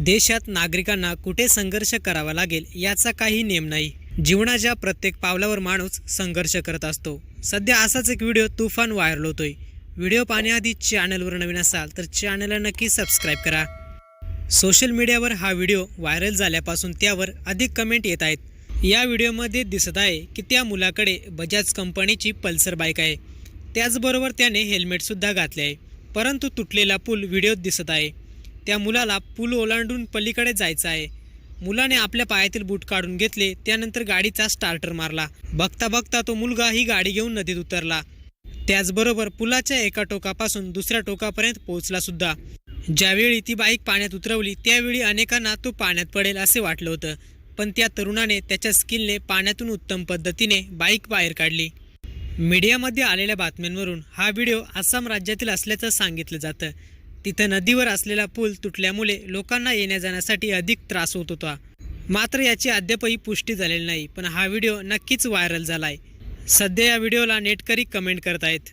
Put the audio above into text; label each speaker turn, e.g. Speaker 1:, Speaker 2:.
Speaker 1: देशात नागरिकांना कुठे संघर्ष करावा लागेल याचा काही नेम नाही. जीवनाच्या प्रत्येक पावलावर माणूस संघर्ष करत असतो. सध्या असाच एक व्हिडिओ तुफान व्हायरल होतोय. व्हिडिओ पाहण्याआधी चॅनलवर नवीन असाल तर चॅनलला नक्की सबस्क्राईब करा. सोशल मीडियावर हा व्हिडिओ व्हायरल झाल्यापासून त्यावर अधिक कमेंट येत आहेत. या व्हिडिओमध्ये दिसत आहे की त्या मुलाकडे बजाज कंपनीची पल्सर बाईक आहे. त्याचबरोबर त्याने हेल्मेटसुद्धा घातले आहे. परंतु तुटलेला पूल व्हिडिओत दिसत आहे. त्या मुलाला पूल ओलांडून पलीकडे जायचं आहे. मुलाने आपल्या पायातील बूट काढून घेतले त्यानंतर गाडीचा स्टार्टर मारला. बघता बघता तो मुलगा ही गाडी घेऊन नदीत उतरला. त्याचबरोबर पुलाच्या एका टोकापासून दुसऱ्या टोकापर्यंत पोहोचला सुद्धा. ज्यावेळी ती बाईक पाण्यात उतरवली त्यावेळी अनेकांना तो पाण्यात पडेल असे वाटलं होतं. पण त्या तरुणाने त्याच्या स्किलने पाण्यातून उत्तम पद्धतीने बाईक बाहेर काढली. मीडियामध्ये आलेल्या बातम्यांवरून हा व्हिडिओ आसाम राज्यातील असल्याचं सांगितलं जातं. तिथं नदीवर असलेला पूल तुटल्यामुळे लोकांना येण्या जाण्यासाठी अधिक त्रास होत होता. मात्र याची अद्यापही पुष्टी झालेली नाही पण हा व्हिडिओ नक्कीच व्हायरल झाला आहे सध्या या व्हिडिओला नेटकरी कमेंट करत आहेत